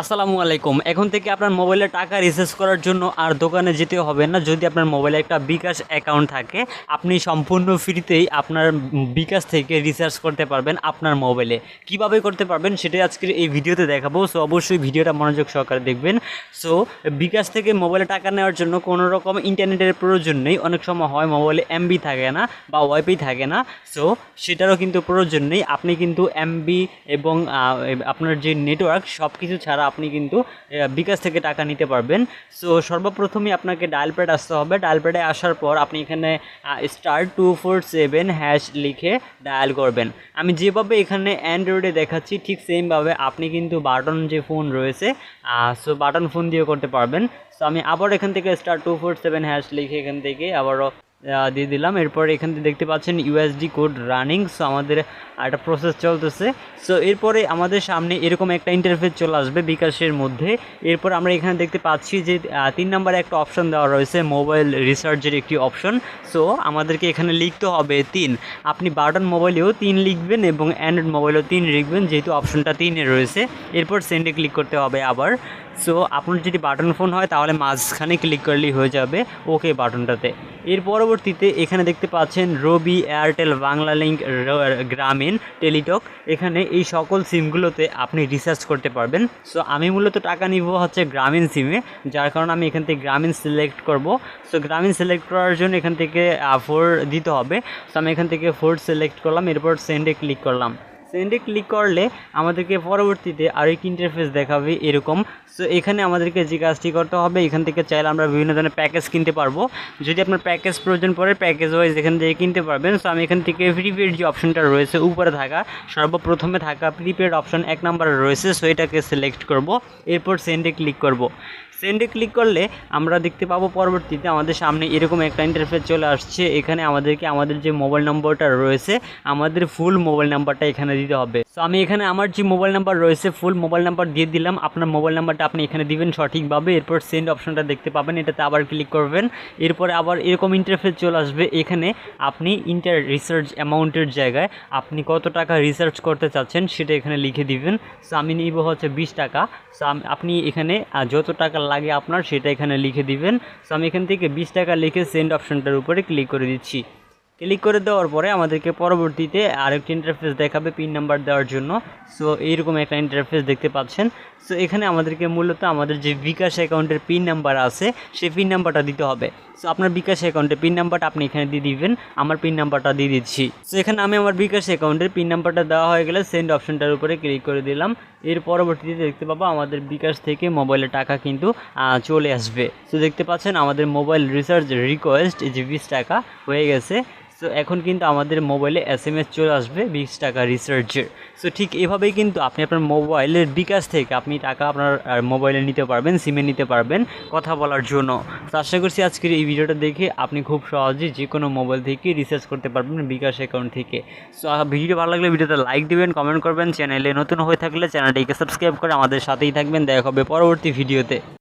আসসালামু আলাইকুম। এখন থেকে আপনার মোবাইলে টাকা রিচার্জ করার জন্য আর দোকানে যেতে হবে না। যদি আপনার মোবাইলে একটা বিকাশ অ্যাকাউন্ট থাকে, আপনি সম্পূর্ণ ফ্রিতেই আপনার বিকাশ থেকে রিচার্জ করতে পারবেন আপনার মোবাইলে। কীভাবে করতে পারবেন সেটাই আজকের এই ভিডিওতে দেখাবো। সো অবশ্যই ভিডিওটা মনোযোগ সহকারে দেখবেন। সো বিকাশ থেকে মোবাইলে টাকা নেওয়ার জন্য কোনো রকম ইন্টারনেটের প্রয়োজন নেই। অনেক সময় হয় মোবাইলে এমবি থাকে না বা ওয়াইফাই থাকে না। সো সেটারও কিন্তু প্রয়োজন নেই। আপনি কিন্তু এমবি এবং আপনার যে নেটওয়ার্ক সব কিছু ছাড়া আপনি কিন্তু বিকাশ থেকে টাকা নিতে পারবেন। সো সর্বপ্রথমে আপনাকে ডায়াল প্যাড আসতে হবে। ডায়াল প্যাডে আসার পর আপনি এখানে star two four seven hash লিখে ডায়াল করবেন। আমি যেভাবে এখানে অ্যান্ড্রয়েডে দেখাচ্ছি, ঠিক সেমভাবে আপনি কিন্তু বাটন যে ফোন রয়েছে সো বাটন ফোন দিয়ে করতে পারবেন। সো, আমি আবার এখান থেকে star two four seven hash লিখে এখান থেকে আবারও দিয়ে দিলাম। এরপর এখান থেকে দেখতে পাচ্ছেন ইউএসডি কোড রানিং সো আমাদের একটা প্রসেস চলতেছে। সো এরপরে আমাদের সামনে এরকম একটা ইন্টারফেস চলে আসবে বিকাশের মধ্যে। এরপর আমরা এখানে দেখতে পাচ্ছি যে তিন নম্বরে একটা অপশন দেওয়া রয়েছে মোবাইল রিসার্চের একটি অপশন সো আমাদেরকে এখানে লিখতে হবে তিন। আপনি বাটন মোবাইলেও তিন লিখবেন এবং অ্যান্ড্রয়েড মোবাইলেও তিন লিখবেন, যেহেতু অপশনটা তিনে রয়েছে। এরপর সেন্ডে ক্লিক করতে হবে আবার। সো আপনার যদি বাটন ফোন হয়, তাহলে মাঝখানে ক্লিক করলেই হয়ে যাবে ওকে বাটনটাতে এর পরবর্তীতে এখানে দেখতে পাচ্ছেন Robi Airtel Banglalink Grameen Teletalk এখানে এই সকল সিমগুলোতে আপনি রিচার্জ করতে পারবেন। সো আমি মূলত টাকা নিব হচ্ছে গ্রামীণ সিমে যার কারণে আমি এখান থেকে গ্রামীণ সিলেক্ট করব। সো গ্রামীণ সিলেক্ট করার জন্য এখান থেকে ফোর দিতে হবে। সো আমি এখান থেকে ফোর সিলেক্ট করলাম, এরপর সেন্ডে ক্লিক করলাম। সেন্ডে ক্লিক করলে আমাদেরকে পরবর্তীতে আরেক ইন্টারফেস দেখাবে এরকম। সো এখানে আমাদেরকে যে কাজটি করতে হবে, এখান থেকে চাইলে আমরা বিভিন্ন ধরনের প্যাকেজ কিনতে পারব। যদি আপনার প্যাকেজ প্রয়োজন পড়ে প্যাকেজ ওয়াইজ এখান থেকে কিনতে পারবেন। সো আমি এখান থেকে প্রিপেড যে অপশনটা রয়েছে, উপরে থাকা, সর্বপ্রথমে থাকা প্রিপেড অপশন এক নম্বরে রয়েছে। সো এটাকে সিলেক্ট করব, এরপর সেন্ডে ক্লিক করব। সেন্ডে ক্লিক করলে আমরা দেখতে পাবো পরবর্তীতে আমাদের সামনে এরকম একটা ইন্টারফেস চলে আসছে। এখানে আমাদেরকে আমাদের যে মোবাইল নম্বরটা রয়েছে, আমাদের ফুল মোবাইল নাম্বারটা এখানে দিতে হবে। সো আমি এখানে আমার যে মোবাইল নাম্বার রয়েছে ফুল মোবাইল নাম্বার দিয়ে দিলাম। আপনার মোবাইল নাম্বারটা আপনি এখানে দিবেন, সঠিকভাবে। এরপর সেন্ড অপশনটা দেখতে পাবেন, এটাতে আবার ক্লিক করবেন। এরপরে আবার এরকম ইন্টারফেস চলে আসবে। এখানে আপনি ইন্টার রিসার্চ অ্যামাউন্টের জায়গায় আপনি কত টাকা রিসার্চ করতে চাচ্ছেন, সেটা এখানে লিখে দিবেন। সো আমি নিব হচ্ছে বিশ টাকা। সো আপনি এখানে যত টাকা লাগে আপনার, সেটা এখানে লিখে দিবেন। সো আমি এখান থেকে বিশ টাকা লিখে সেন্ড অপশনটার উপরে ক্লিক করে দিচ্ছি। ক্লিক করে দেওয়ার পরে আমাদেরকে পরবর্তীতে আরেকটি ইন্টারফেস দেখাবে পিন নাম্বার দেওয়ার জন্য। সো এইরকম একটা ইন্টারফেস দেখতে পাচ্ছেন। সো এখানে আমাদেরকে মূলত আমাদের যে বিকাশ অ্যাকাউন্টের পিন নাম্বার আছে, সেই পিন নাম্বারটা দিতে হবে। সো আপনার বিকাশ অ্যাকাউন্টের পিন নাম্বারটা আপনি এখানে দিয়ে দিবেন, আমার পিন নাম্বারটা দিয়ে দিচ্ছি। সো এখানে আমি আমার বিকাশ অ্যাকাউন্টের পিন নাম্বারটা দেওয়া হয়ে গেলে সেন্ড অপশনটার উপরে ক্লিক করে দিলাম। এর পরবর্তীতে দেখতে পাবো আমাদের বিকাশ থেকে মোবাইলে টাকা কিন্তু চলে আসবে। সো দেখতে পাচ্ছেন আমাদের মোবাইল রিচার্জ রিকোয়েস্ট যে বিশ টাকা হয়ে গেছে। সো এখন কিন্তু আমাদের মোবাইলে এস এম এস চলে আসবে বিশ টাকা রিচার্জের সো ঠিক এভাবেই কিন্তু আপনি আপনার মোবাইলের বিকাশ থেকে আপনি টাকা আপনার মোবাইলে নিতে পারবেন সিমে নিতে পারবেন কথা বলার জন্য। তো আশা করছি আজকের এই ভিডিওটা দেখে আপনি খুব সহজেই যে কোনো মোবাইল থেকে রিচার্জ করতে পারবেন বিকাশ অ্যাকাউন্ট থেকে। সো ভিডিও ভালো লাগলে ভিডিওতে লাইক দিবেন কমেন্ট করবেন চ্যানেলে নতুন হয়ে থাকলে চ্যানেলটিকে সাবস্ক্রাইব করে আমাদের সাথেই থাকবেন। দেখা হবে পরবর্তী ভিডিওতে।